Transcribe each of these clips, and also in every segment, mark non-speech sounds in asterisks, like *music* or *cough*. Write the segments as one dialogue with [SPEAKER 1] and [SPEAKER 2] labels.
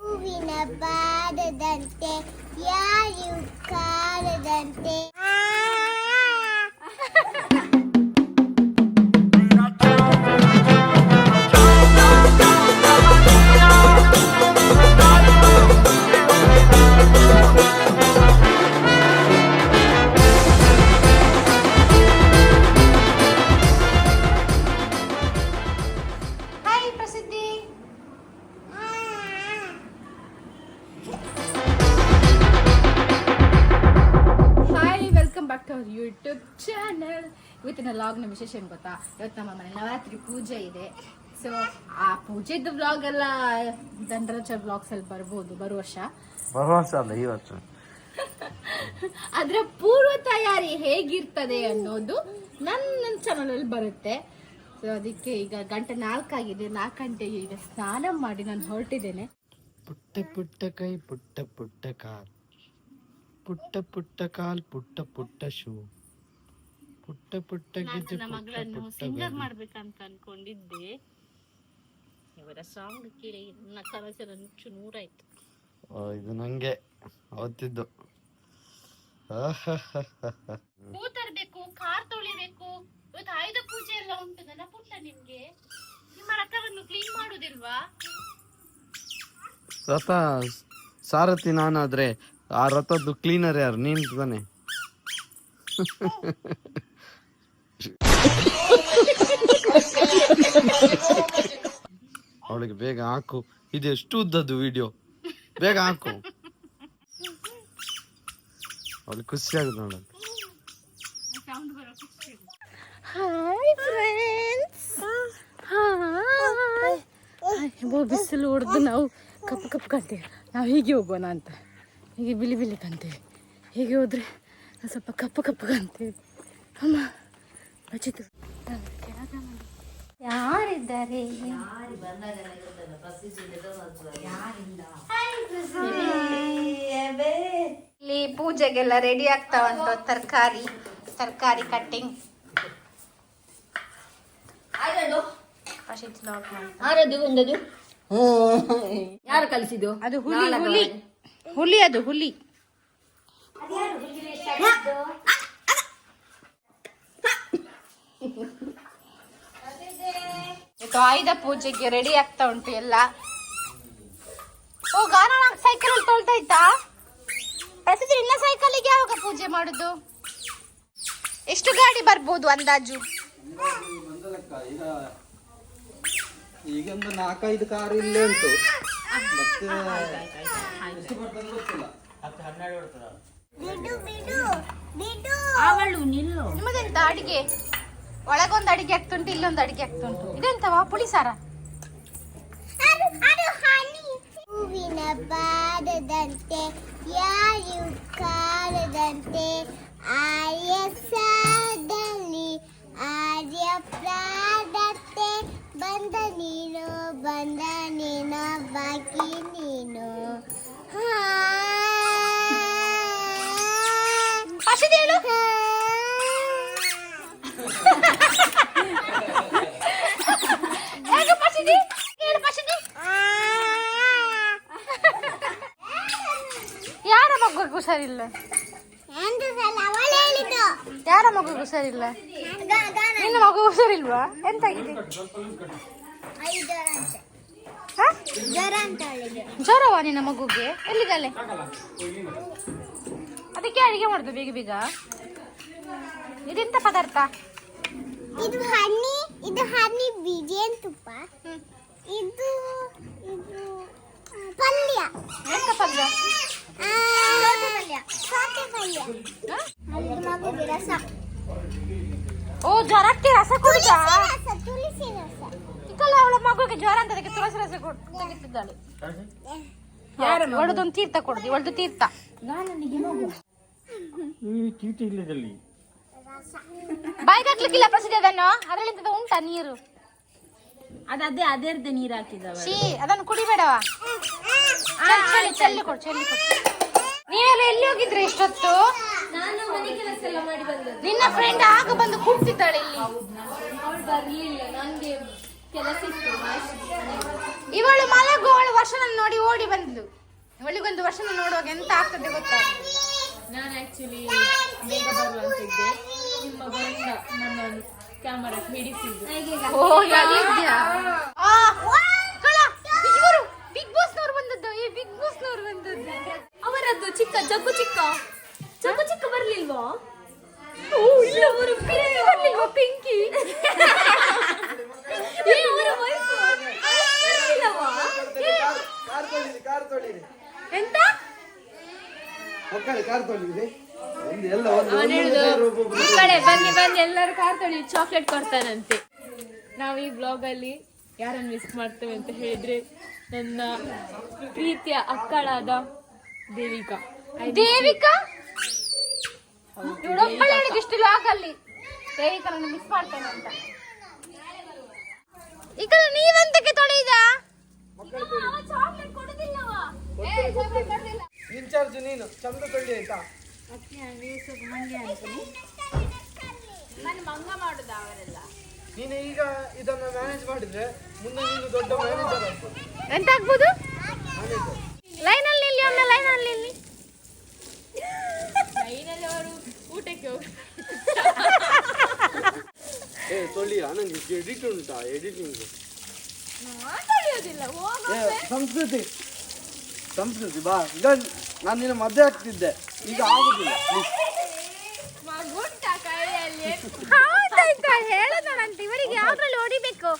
[SPEAKER 1] ಹೂವಿನ ಬಾರದಂತೆ ಯಾರು ಕಾರದಂತೆ.
[SPEAKER 2] ಇವತ್ತಿನ ನ ವಿಶೇಷ ಏನು ಗೊತ್ತಾ? ಇವತ್ತು ನಮ್ಮ ಮನೆ ನವರಾತ್ರಿ ಪೂಜೆ ಇದೆ. ಸೊ ಆ ಪೂಜೆದು ವ್ಲಾಗ್ ಎಲ್ಲ ದಂಡರಾಜ ವ್ಲಾಗ್ಸ್ ಅಲ್ಲಿ ಬರ್ಬೋದು ಬರುವ ವರ್ಷ.
[SPEAKER 3] ಭರವಸೆ ಅಲ್ಲ ಈ ವರ್ಷ. *laughs*
[SPEAKER 2] ಅದರ ಪೂರ್ವ ತಯಾರಿ ಹೇಗಿರ್ತದೆ ಅನ್ನೋದು ನನ್ನ ಚಾನಲ್ ಅಲ್ಲಿ ಬರುತ್ತೆ. ಸೊ ಅದಕ್ಕೆ ಈಗ ಗಂಟೆ ನಾಲ್ಕಾಗಿದೆ ನಾಲ್ಕು ಗಂಟೆಗೆ ಈಗ ಸ್ನಾನ ಮಾಡಿ ನಾನು ಹೊರಟಿದ್ದೇನೆ.
[SPEAKER 3] ಪುಟ್ಟ ಪುಟ್ಟ ಕೈ ಪುಟ್ಟ ಪುಟ್ಟ ಕಾಲ್. ಪುಟ್ಟ ಪುಟ್ಟ ಕಾಲ್ ಪುಟ್ಟ ಪುಟ್ಟ ಶೂ. ಪುಟ್ಟ ಪುಟ್ಟ ಗೆಜ್ಜೆ
[SPEAKER 2] ನನ್ನ
[SPEAKER 3] ಪುಟ್ಟ
[SPEAKER 2] ಮಗಳನ್ನು ಸಿಂಗರ್. ಮಾಡ್ಬೇಕಂತ ಅನ್ಕೊಂಡಿದ್ದೆ. ಇವರ ಸಾಂಗ್ ಕೇಳಿ ನನ್ನ ಕನಸಿನ ನುಚ್ಚು ನೂರಾಯ್ತು.
[SPEAKER 3] ಓ, ಇದು ನಂಗೆ ಅವತ್ತಿದ್ದು. ಕೂತರ್ಬೇಕು
[SPEAKER 2] ಹೂ ತರಬೇಕು ಕಾರ್ ತೊಳಿಬೇಕು. ಇವತ್ತು ಆಯುಧ ಪೂಜೆ ಎಲ್ಲ ಉಂಟು ನನ್ನ ಪುಟ್ಟ ನಿಮ್ಗೆ? ನಿಮ್ಮ ರಥವನ್ನು ಕ್ಲೀನ್ ಮಾಡುದಿಲ್ವಾ?
[SPEAKER 3] ರಥ ಸಾರಥಿ ನಾನಾದ್ರೆ ಆ ರಥದ್ದು ಕ್ಲೀನರ್ ಯಾರು? ನೀನ್ ತಾನೆ. ಅವಳಿಗೆ ಬೇಗ ಹಾಕು. ಇದು ಎಷ್ಟು ಉದ್ದದ್ದು ವಿಡಿಯೋ ಬೇಗ ಹಾಕು. ಅವಳಿಗೆ ಖುಷಿ ಆಗುತ್ತೆ ನೋಡೋದು
[SPEAKER 2] ಹಾಯ್ ಫ್ರೆಂಡ್ಸ್ ಹಾಯ್ ಬಿಸಿಲು ಹೊಡೆದು ನಾವು ಕಪ್ಪು ಕಪ್ಪು ಕಾಣ್ತೇವೆ. ನಾವು ಹೀಗೆ ಹೋಗೋಣ ಅಂತ. ಹೀಗೆ ಬಿಳಿ ಬಿಳಿ ಕಾಣ್ತೇವೆ. ಹೀಗೆ ಹೋದ್ರೆ ಸ್ವಲ್ಪ ಕಪ್ಪು ಕಪ್ಪು ಕಾಣ್ತೇವೆ. ಅಮ್ಮ ಬಚಿತು ಯಾರಿದ್ದಾರೆ ಇಲ್ಲಿ ಪೂಜೆಗೆಲ್ಲ ರೆಡಿ ಆಗ್ತಾವಂತ ತರಕಾರಿ ತರಕಾರಿ ಕಟ್ಟಿಂಗ್
[SPEAKER 4] ಯಾರು ಕಲಿಸಿದ್ದು?
[SPEAKER 2] ಅದು ಹುಲಿ ಹುಲಿ. ಹುಲಿ ಅದು ಹುಲಿ. ಇದು ಆಯುಧ ಪೂಜೆಗೆ ರೆಡಿ ಆಗ್ತಾ ಉಂಟು ಎಲ್ಲ. ಓ ಗಾನ ಸೈಕಲ್ ತೊಳ್ತಾ ಇತ್ತಾ ಪ್ರಸಿದ್ಧ ಇನ್ನ ಸೈಕಲಿಗೆ ಯಾವಾಗ ಪೂಜೆ ಮಾಡುದು? ಎಷ್ಟು ಗಾಡಿ ಬರ್ಬೋದು ಅಂದಾಜು?
[SPEAKER 5] ಈಗೊಂದು ನಾಲ್ಕೈದು ಕಾರ್ ಇಲ್ಲೇ ಉಂಟು. ಮತ್ತೆ ಎಷ್ಟು ಬರ್ತದೆ ಗೊತ್ತಿಲ್ಲ
[SPEAKER 1] ಬಿಡು ಬಿಡು ಬಿಡು.
[SPEAKER 4] ಅವಳು ನಿಲ್ಲು.
[SPEAKER 2] ನಿಮ್ಮದೆಂತ ಅಡಿಗೆ? ಒಳಗೊಂದು ಅಡಿಗೆ ಆಗ್ತುಂಟು, ಇಲ್ಲೊಂದು ಅಡಿಗೆ ಆಗ್ತುಂಟು. ಇದೆಂತವಾ ಪುಳಿ ಸಾರ
[SPEAKER 1] ಹೂವಿನ ಬಾರದಂತೆ ಯಾರು ಕಾರದಂತೆ ಆಯಸದಲ್ಲಿ ಆರ್ಯ ಪ್ರಾಡತೆ ಬಂದ ನೀನು ಬಂದ ನೀನು, ಬಾಕಿ ನೀನು. ಹಾ.
[SPEAKER 2] ಪಸಿದಿ ಹೇಳು ಹೇಗೆ ಪಸಿದಿ ಹೇಳು ಪಸಿದಿ ಯಾರ ಮಗುಗೂ
[SPEAKER 1] ಸರಿಲ್ಲ
[SPEAKER 2] ಯಾರ ಮಗುಗೂ
[SPEAKER 1] ಗಾನ.
[SPEAKER 2] ನಿನ್ನ ಮಗು ಹುಷಾರಿಲ್ವಾ ಎಂತಾಗಿದೆ? ಜ್ವರವಾ ನಿನ್ನ ಮಗುಗೆ? ಎಲ್ಲಿಗಲೆ? ಅದಕ್ಕೆ ಅಡಿಗೆ ಮಾಡುದು ಬೇಗ ಬೇಗ? ಇದೆಂತ ಪದಾರ್ಥ?
[SPEAKER 1] ಇದು ಹನಿ ಇದು ಹನಿ ಬೀಜೇನ್ ತುಪ್ಪ ಇದು ಇದು ಪಲ್ಯ.
[SPEAKER 2] ಎಂತ ಪಲ್ಯ?
[SPEAKER 1] ಆ, ಪಲ್ಯ ಸೌತೆ ಪಲ್ಯ.
[SPEAKER 2] ಹ?
[SPEAKER 1] ಇದು ರಸ.
[SPEAKER 2] ಓ ಜ್ವರಕ್ಕೆ ರಸ ಕುಡಿದ?
[SPEAKER 1] ರಸ ತುಳಸಿ ರಸ.
[SPEAKER 2] ಇಕ್ಕಲ್ಲ ಅವಳ ಮಗುಗೆ ಜ್ವರ ಅಂತ ಅದಕ್ಕೆ ತುಳಸಿ ರಸ ಕೊಡ್- ತೆಗಿತಿದ್ದಾಳೆ. ಒಳ್ದೊಂದು ತೀರ್ಥ ಕೊಡುದು ಒಳ್ದು ತೀರ್ಥ. ಬಾಯಿಗೆ ಹಾಕ್ಲಿಕ್ಕಿಲ್ಲ ಪ್ರಸಿದ್ಧ ಅದನ್ನು ಅದರಲ್ಲಿಂದ ಉಂಟಾ ನೀರು?
[SPEAKER 4] ಅದು ಅದೇ ನೀರು ಹಾಕಿದವ
[SPEAKER 2] ಶೀ ಅದನ್ನು ಕುಡಿಬೇಡವಾ? ಚೆಲ್ಲಿ ಕೊಡು ಚಲ್ಲಿ ಕೊಡು. ನೀವೆಲ್ಲ ಎಲ್ಲಿ ಹೋಗಿದ್ರಿ ಇಷ್ಟೊತ್ತು? ನಿನ್ನ ಫ್ರೆಂಡ್ ಆಗ ಬಂದು ಕೂಗ್ತಿದ್ದಾಳೆ ಇಲ್ಲಿ. ಇವಳು ಮಲಗುವಳು ಅವಳು ವರ್ಷನ ನೋಡಿ ಓಡಿ ಬಂದ್ಲು. ಇವಳಿಗೊಂದು ವರ್ಷನ ನೋಡುವಾಗ ಎಂತ ಆಗ್ತದೆ ಗೊತ್ತಾ?
[SPEAKER 4] ನಾನು ಆಕ್ಚುಲಿ ಬೇಗ ಬರುವಂತಿದ್ದೆ. ನಿಮ್ಮ ಕ್ಯಾಮರಾ ಹಿಡಿಸಿದ್ದು.
[SPEAKER 2] ಬಿಗ್ ಬಾಸ್ ನವ್ರು ಬಂದದ್ದು. ಈ ಬಿಗ್ ಬಾಸ್ ನವ್ರು ಬಂದದ್ದು.
[SPEAKER 4] ಅವರದ್ದು ಚಿಕ್ಕ ಜಗ್ಗು ಚಿಕ್ಕ. ಜಗ್ಗು ಚಿಕ್ಕ ಬರ್ಲಿಲ್ವಾ?
[SPEAKER 2] ಅವರು ಪಿಂಕಿ ಬರ್ಲಿಲ್ವಾ ಪಿಂಕಿ?
[SPEAKER 4] ಏ, ಅವರ wife ಬರ್ಲಿಲ್ಲವಾ?
[SPEAKER 3] ಕಾರ್ ತೊಳಿರಿ ಕಾರ್ ತೊಳಿರಿ.
[SPEAKER 2] ಎಂತ?
[SPEAKER 3] ಕಾರ್ ಒಂದು
[SPEAKER 4] ಅವನು ಹೇಳುದು ಈ ಕಡೆ ಬನ್ನಿ ಬನ್ನಿ ಎಲ್ಲರೂ ಕಾರ್ ತೊಳಿ ಚಾಕ್ಲೇಟ್ ಕೊಡ್ತಾನಂತೆ. ನಾವು ಈ ಬ್ಲಾಗ್ ಅಲ್ಲಿ ಯಾರನ್ನು ಮಿಸ್ ಮಾಡ್ತೇವೆ ಅಂತ ಹೇಳಿದ್ರೆ ನನ್ನ ಪ್ರೀತಿಯ ಅಕ್ಕಳಾದ ದೇವಿಕಾ.
[SPEAKER 2] ದೇವಿಕಾ? ಇಷ್ಟು ಅಲ್ಲಿ. ಮಿಸ್ ಮಾಡ್ತೇನೆ ಅಂತ. ಈಗ ನೀವಂತಕ್ಕೆ ತೊಳೆದ
[SPEAKER 3] ಇನ್ಚಾರ್ಜ್ ನೀನು ಚಂದ ತೊಳಿ ಆಯ್ತಾ? ನೀನು ಈಗ ಇದನ್ನ ಮ್ಯಾನೇಜ್ ಮಾಡಿದ್ರೆ ಮುಂದೆ ನೀನು ದೊಡ್ಡ ಮ್ಯಾನೇಜರ್ ಆಗ್ಬೋದು.
[SPEAKER 2] ಎಂತ ಆಗ್ಬೋದು ಲೈನಲ್ಲಿ ನಿಲ್ಲಿ ಒಮ್ಮೆ ಲೈನಲ್ಲಿ ನಿಲ್ಲಿ.
[SPEAKER 4] ಲೈನಲ್ಲಿ ಅವರು ಊಟಕ್ಕೆ ಹೋಗಿ
[SPEAKER 3] ಏ ತೊಳಿ ನಂಗೆ ಎಡಿಟ್ ಉಂಟಾ ಎಡಿಟಿಂಗ್ ಸಂಸ್ಕೃತಿ. ಸಂಸ್ಕೃತಿ ಬಾ. ಈಗ ನಾನು ನಿನ್ನ ಮದ್ದೆ ಆಗ್ತಿದ್ದೆ. ಈಗ ಆಗುದಿಲ್ಲ please.
[SPEAKER 4] ಮಗುಂಟ ಕೈಯಲ್ಲಿ?
[SPEAKER 2] ಹೌದಾಯ್ತಾ ಹೇಳೋದಂತ ಇವರಿಗೆ ಯಾವ್ದ್ರಲ್ಲಿ ಹೊಡಿಬೇಕು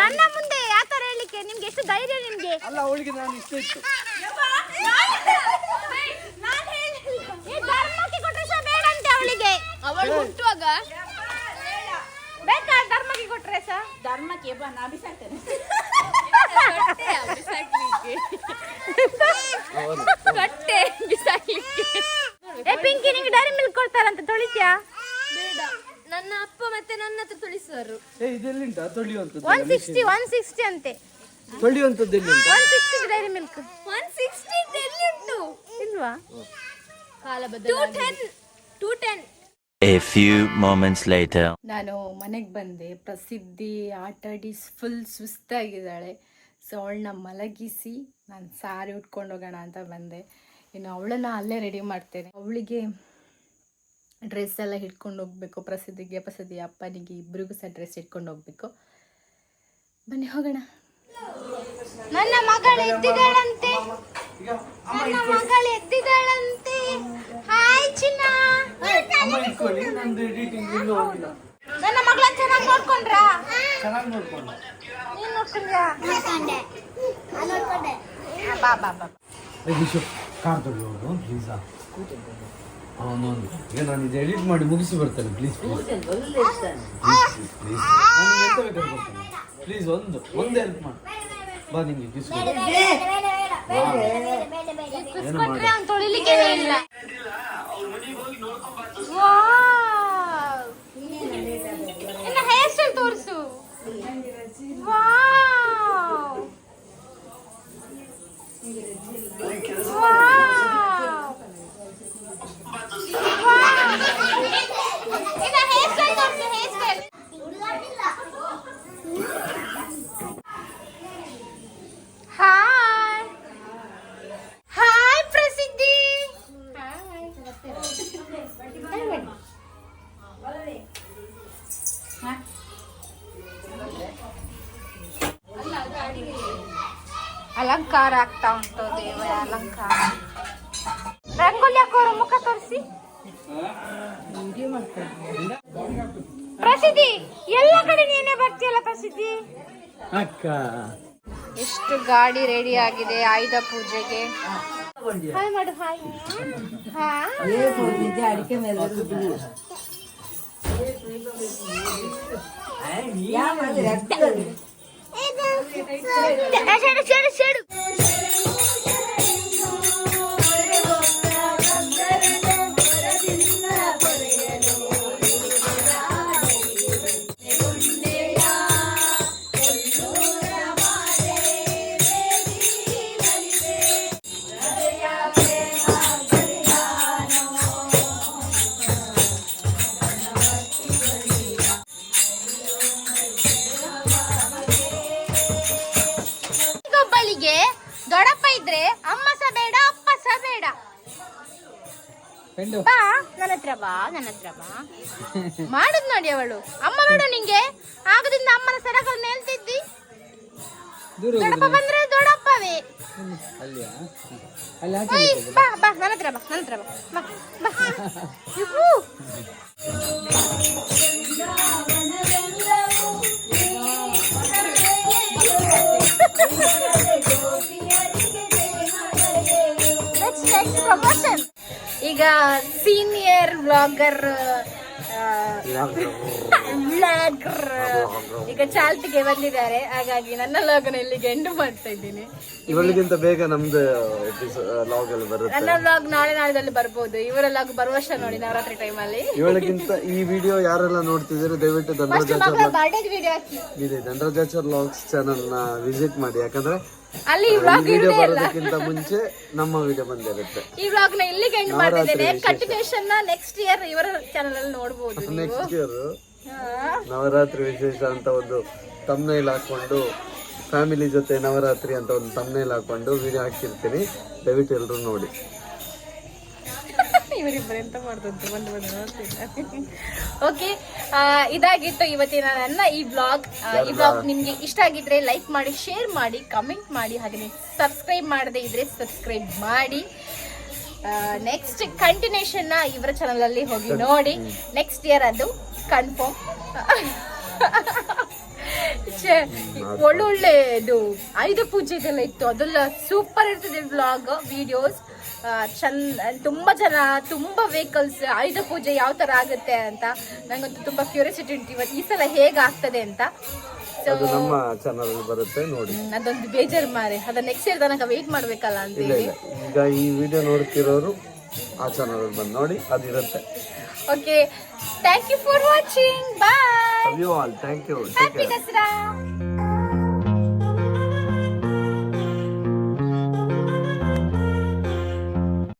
[SPEAKER 2] ನನ್ನ ಮುಂದೆ ಯಾತರ ಹೇಳಲಿಕ್ಕೆ? ನಿಮ್ಗೆ ಎಷ್ಟು ಧೈರ್ಯ ನಿಮ್ಗೆ?
[SPEAKER 3] ಅಲ್ಲ ಅವಳಿಗೆ ನಾನು ಇಷ್ಟ ಇತ್ತು.
[SPEAKER 2] ಈ ಧರ್ಮಕ್ಕೆ ಕೊಟ್ರೆ ಬೇಡ ಅಂತೆ ಅವಳಿಗೆ.
[SPEAKER 4] ಅವಳು ಹುಟ್ಟುವಾಗ?
[SPEAKER 2] ಕೊಟ್ರೆ ಸಹ
[SPEAKER 4] ಧರ್ಮಕ್ಕೆ ಬಾ ನಾ ಬಿಸಾಕ್ತೇನೆ. ಬಿಸಾಕ್ಲಿಕ್ಕೆ.
[SPEAKER 2] ಏ ಪಿಂಕಿ ನಿಂಗೆ ಡೈರಿ ಮಿಲ್ಕ್ ಕೊಡ್ತಾರಂತ ತೊಳಿತ್ಯಾ?
[SPEAKER 4] ಬೇಡ. ನನ್ನ ಅಪ್ಪ ಮತ್ತೆ ನನ್ನ ಹತ್ರ ತೊಳಿಸುವರು
[SPEAKER 3] ಏ ಇದೆಲ್ಲಿಂಟ ತೊಳಿಯುವಂಥದ್ದು
[SPEAKER 2] ಒನ್ ಸಿಕ್ಸ್ಟಿ ಒನ್ ಸಿಕ್ಸ್ಟಿ ಅಂತೆ.
[SPEAKER 3] ತೊಳಿಯುವಂಥದ್ದು ಎಲ್ಲಿಂಟ
[SPEAKER 2] one sixty Dairy Milk.
[SPEAKER 4] One sixty ಎಲ್ಲಿ ಉಂಟು
[SPEAKER 2] ಇಲ್ವಾ?
[SPEAKER 4] ಕಾಲ two ten two ten
[SPEAKER 6] A few moments later.
[SPEAKER 2] ನಾನು ಮನೆಗೆ ಬಂದೆ. ಪ್ರಸಿದ್ಧಿ ಆಟಾಡಿ ಫುಲ್ ಸುಸ್ತಾಗಿದ್ದಾಳೆ. ಸೊ ಅವಳನ್ನ ಮಲಗಿಸಿ ನಾನು ಸಾರಿ ಉಟ್ಕೊಂಡು ಹೋಗೋಣ ಅಂತ ಬಂದೆ. ಇನ್ನು ಅವಳನ್ನ ಅಲ್ಲೇ ರೆಡಿ ಮಾಡ್ತೇನೆ. ಅವಳಿಗೆ ಡ್ರೆಸ್ ಎಲ್ಲ ಹಿಡ್ಕೊಂಡು ಹೋಗ್ಬೇಕು. ಪ್ರಸಿದ್ಧಿಗೆ ಪ್ರಸಿದ್ಧಿ ಅಪ್ಪನಿಗೆ ಇಬ್ಬರಿಗೂ ಸಹ ಡ್ರೆಸ್ ಹಿಡ್ಕೊಂಡು ಹೋಗ್ಬೇಕು. ಬನ್ನಿ ಹೋಗೋಣ. ನನ್ನ ಮಗಳು ಎದ್ದಿದ್ದಾಳಂತೆ. ನನ್ನ ಮಗಳು ಎದ್ದಿದ್ದಾಳಂತೆ. ಚಿನ್ನ.
[SPEAKER 3] ಅಮ್ಮ ಇಟ್ಕೊಳ್ಳಿ ನಂದು ಎಡಿಟಿಂಗ್ ಇನ್ನೂ ಹೋಗಿಲ್ಲ.
[SPEAKER 2] ನನ್ನ ಮಗಳ ಚೆನ್ನಾಗಿ ನೋಡ್ಕೊಂಡ್ರಾ?
[SPEAKER 3] ಚೆನ್ನಾಗಿ ನೋಡ್ಕೊಂಡು
[SPEAKER 2] ನೀನ್ ನೋಡ್ಕೊಂಡ್ರಾ
[SPEAKER 1] ನೋಡ್ಕೊಂಡೆ. ನೋಡ್ಕೊಂಡೆ.
[SPEAKER 2] ಬಾ ಬಾ ಬಾ.
[SPEAKER 3] ಕಾರ್ ತೊಳೆಯೋದು ಪ್ಲೀಸ್ ಅವನೊಂದು ಈಗ ನಾನು ಇದು ಎಡಿಟ್ ಮಾಡಿ ಮುಗಿಸಿ ಬರ್ತೇನೆ ಪ್ಲೀಸ್ ಪ್ಲೀಸ್ ಪ್ಲೀಸ್ ನನಗೆ ಎಂತ ಬೇಕಾದ್ರೂ ಕೊಡ್ತೇನೆ ಪ್ಲೀಸ್ ಒಂದು ಒಂದು ಹೆಲ್ಪ್ ಮಾಡಿ. ಬಾ ನಿಮಗೆ ಕಿಸ್
[SPEAKER 1] ಬೇಡ ಬೇಡ ಬೇಡ ಬೇಡ ಬೇಡ
[SPEAKER 3] ಏನು ಮಾಡಿ
[SPEAKER 2] ತೊಳಿಲಿಕ್ಕೆ ಇಲ್ಲ ಅಲಂಕಾರ ಆಗ್ತಾ ಉಂಟು ದೇವರ ಅಲಂಕಾರ. ರಂಗೋಲಿ ಹಾಕೋರ ಮುಖ ತೋರಿಸಿ. ಪ್ರಸಿದ್ಧಿ ಎಲ್ಲ ಕಡೆ ನೀನೇ ಬರ್ತೀಯಲ್ಲ ಪ್ರಸಿದ್ಧಿ?
[SPEAKER 3] ಅಕ್ಕ.
[SPEAKER 2] ಎಷ್ಟು ಗಾಡಿ ರೆಡಿ ಆಗಿದೆ ಆಯುಧ ಪೂಜೆಗೆ. ಹಾಯ್ ಮಾಡು ಹಾಯ್ ಹಾಯ್ ಸೆಡು Cheiro, cheiro, cheiro. ದೊಡ್ಡಪ್ಪ ಇದ್ರೆ ಅಮ್ಮ ಸಹ ಬೇಡ ಅಪ್ಪ ಸಹ ಬೇಡ. ಬಾ ನನ್ನ ಹತ್ರ ಬಾ ನನ್ನ ಹತ್ರ ಬಾ. ಮಾಡುದ್ ನೋಡಿ ಅವಳು. ಅಮ್ಮ ಬೇಡ ನಿಂಗೆ. ಆಗದಿಂದ ಅಮ್ಮನ ಸರಗಳು ಹೇಳ್ತಿದ್ದಿ. ದೊಡ್ಡಪ್ಪ ಬಂದ್ರೆ ದೊಡ್ಡಪ್ಪವೇ. ಓಯ್, ಬಾ ಬಾ ನನ್ನ ಹತ್ರ ಬಾ ನನ್ನ ಹತ್ರ ಬಾ. ಬಾ ಬಾ. ಈಗ ಸೀನಿಯರ್ ಬ್ಲಾಗರ್ ವ್ಲಾಗರ್ ಈಗ ಚಾಲ್ತಿಗೆ ಬಂದಿದ್ದಾರೆ. ಹಾಗಾಗಿ ನನ್ನ ಲಾಗನ ಇಲ್ಲಿಗೆ ಎಂಡು ಮಾಡ್ತಾ ಇದ್ದೀನಿ.
[SPEAKER 3] ಇವಳಿಗಿಂತ ಬೇಗ ನಮ್ದು ಲಾಗ್ ಅಲ್ಲಿ ಬರುತ್ತೆ.
[SPEAKER 2] ನನ್ನ ಲಾಗ್ ನಾಳೆ ನಾಳೆದಲ್ಲಿ ಬರ್ಬೋದು. ಇವರ ಲಾಗ್ ಬರುವ ವರ್ಷ ನೋಡಿ ನವರಾತ್ರಿ ಟೈಮಲ್ಲಿ
[SPEAKER 3] ಇವಳಿಗಿಂತ ಈ ವಿಡಿಯೋ ಯಾರೆಲ್ಲ ನೋಡ್ತಿದ್ದೀರಿ ದಯವಿಟ್ಟು ಧನರಾಜಾಚಾರ್
[SPEAKER 2] ವಿಡಿಯೋ
[SPEAKER 3] ಧನರಾಜಾಚಾರ್ ಲಾಗ್ಸ್ ಚಾನಲ್ನ ವಿಸಿಟ್ ಮಾಡಿ. ಯಾಕಂದ್ರೆ
[SPEAKER 2] ಅಲ್ಲಿ ಈ ವ್ಲಾಗ್
[SPEAKER 3] ವಿಡಿಯೋ
[SPEAKER 2] ಇರುದೇ ಇಲ್ಲ.
[SPEAKER 3] ಬರೋದಕ್ಕಿಂತ ಮುಂಚೆ ನಮ್ಮ ವಿಡಿಯೋ ಬಂದಿರುತ್ತೆ.
[SPEAKER 2] ಈ ವ್ಲಾಗ್ನ ಇಲ್ಲಿಗೆ ಎಂಡ್ ಮಾಡ್ತಿದ್ದೇನೆ. ಕಂಟಿನ್ಯೂಷನ್ನ ನೆಕ್ಸ್ಟ್ ಇಯರ್ ಇವರ ಚಾನಲ್ ಅಲ್ಲಿ ನೋಡಬಹುದು *laughs* ನೀವು.
[SPEAKER 3] ನೆಕ್ಸ್ಟ್ ಇಯರ್
[SPEAKER 2] ಹಾ.
[SPEAKER 3] ನವರಾತ್ರಿ ವಿಶೇಷ ಅಂತ ಒಂದು ತಮ್ನೈಲ್ ಹಾಕೊಂಡು ಫ್ಯಾಮಿಲಿ ಜೊತೆ ನವರಾತ್ರಿ ಅಂತ ಒಂದು ತಮ್ನೈಲ್ ಹಾಕೊಂಡು ವಿಡಿಯೋ ಹಾಕಿರ್ತೀನಿ ದಯವಿಟ್ಟು ಎಲ್ಲರೂ ನೋಡಿ.
[SPEAKER 2] ಇವರಿಬ್ಬರು ಎಂತ ಬಂದು ಬಂದು ನೋಡ್ತಿದ್ದಾರೆ ಓಕೆ ಇದಾಗಿತ್ತು ಇವತ್ತಿನ ನನ್ನ ಈ ಬ್ಲಾಗ್ ಈ ಬ್ಲಾಗ್ ನಿಮ್ಗೆ ಇಷ್ಟ ಆಗಿದ್ರೆ ಲೈಕ್ ಮಾಡಿ ಶೇರ್ ಮಾಡಿ ಕಮೆಂಟ್ ಮಾಡಿ ಹಾಗೆ ಸಬ್ಸ್ಕ್ರೈಬ್ ಮಾಡದೇ ಇದ್ರೆ ಸಬ್ಸ್ಕ್ರೈಬ್ ಮಾಡಿ. ನೆಕ್ಸ್ಟ್ ಕಂಟಿನ್ಯೂಷನ್ನ ಇವರ ಚಾನಲ್ ಅಲ್ಲಿ ಹೋಗಿ ನೋಡಿ. ನೆಕ್ಸ್ಟ್ ಇಯರ್ ಅದು ಕನ್ಫರ್ಮ್ *laughs* ಒಳ್ಳೊಳ್ಳೆ ಇದು ಆಯುಧ ಪೂಜೆದೆಲ್ಲ ಇತ್ತು. ಅದೆಲ್ಲ ಸೂಪರ್ ಇರ್ತದೆ ವ್ಲಾಗ್ ವಿಡಿಯೋಸ್ ಚಂದ ತುಂಬಾ ಜನ ತುಂಬಾ ವೆಹಿಕಲ್ಸ್ ಆಯುಧ ಪೂಜೆ ಯಾವ ತರ ಆಗುತ್ತೆ ಅಂತ ನಂಗಂತೂ ತುಂಬಾ ಕ್ಯೂರಿಯಾಸಿಟಿ ಉಂಟು. ಇವತ್ತು ಈ ಸಲ ಹೇಗೆ ಆಗ್ತದೆ ಅಂತ ಸೊ
[SPEAKER 3] ನಮ್ಮ ಚಾನಲ್ ಬರುತ್ತೆ ನೋಡಿ.
[SPEAKER 2] ಅದೊಂದು ಬೇಜಾರು ಮಾರೆ. ಅದ ನೆಕ್ಸ್ಟ್ ಇಯರ್ ತನಕ ವೆಯ್ಟ್ ಮಾಡ್ಬೇಕಲ್ಲ ಅಂತ
[SPEAKER 3] ಇಲ್ಲ ಇಲ್ಲ. ಈಗ ಈ ವಿಡಿಯೋ ನೋಡ್ತಿರೋರು ಆ ಚಾನಲ್ ಅಲ್ಲಿ ಬಂದು ನೋಡಿ ಅದಿರುತ್ತೆ.
[SPEAKER 2] Okay thank you for watching bye
[SPEAKER 3] you all thank you take
[SPEAKER 2] happy
[SPEAKER 3] care
[SPEAKER 2] Dasara